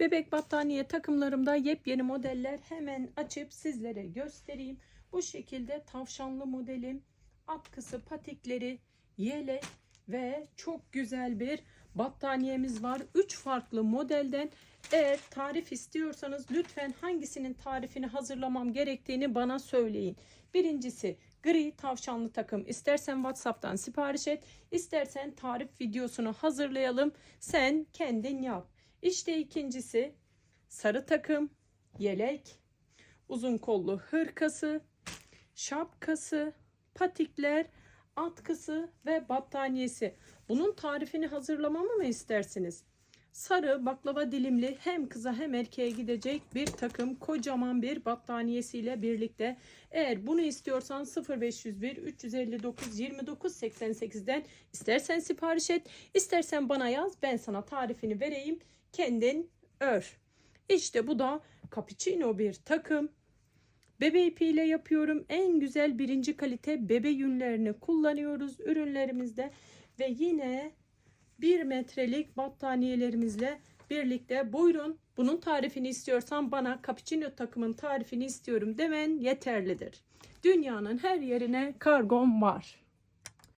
Bebek battaniye takımlarımda yepyeni modeller hemen açıp sizlere göstereyim. Bu şekilde tavşanlı modelim, atkısı, patikleri, yelek ve çok güzel bir battaniyemiz var. 3 farklı modelden eğer tarif istiyorsanız lütfen hangisinin tarifini hazırlamam gerektiğini bana söyleyin. Birincisi gri tavşanlı takım. İstersen WhatsApp'tan sipariş et, istersen tarif videosunu hazırlayalım. Sen kendin yap. İşte ikincisi sarı takım, yelek, uzun kollu hırkası, şapkası, patikler, atkısı ve battaniyesi. Bunun tarifini hazırlamamı mı istersiniz? Sarı baklava dilimli hem kıza hem erkeğe gidecek bir takım kocaman bir battaniyesiyle birlikte. Eğer bunu istiyorsan 0501 359 29 88'den istersen sipariş et, istersen bana yaz ben sana tarifini vereyim. Kendin ör. İşte bu da cappuccino bir takım. Bebe ipiyle yapıyorum. En güzel birinci kalite bebe yünlerini kullanıyoruz ürünlerimizde. Ve yine 1 metrelik battaniyelerimizle birlikte buyurun bunun tarifini istiyorsan bana cappuccino takımın tarifini istiyorum demen yeterlidir. Dünyanın her yerine kargom var.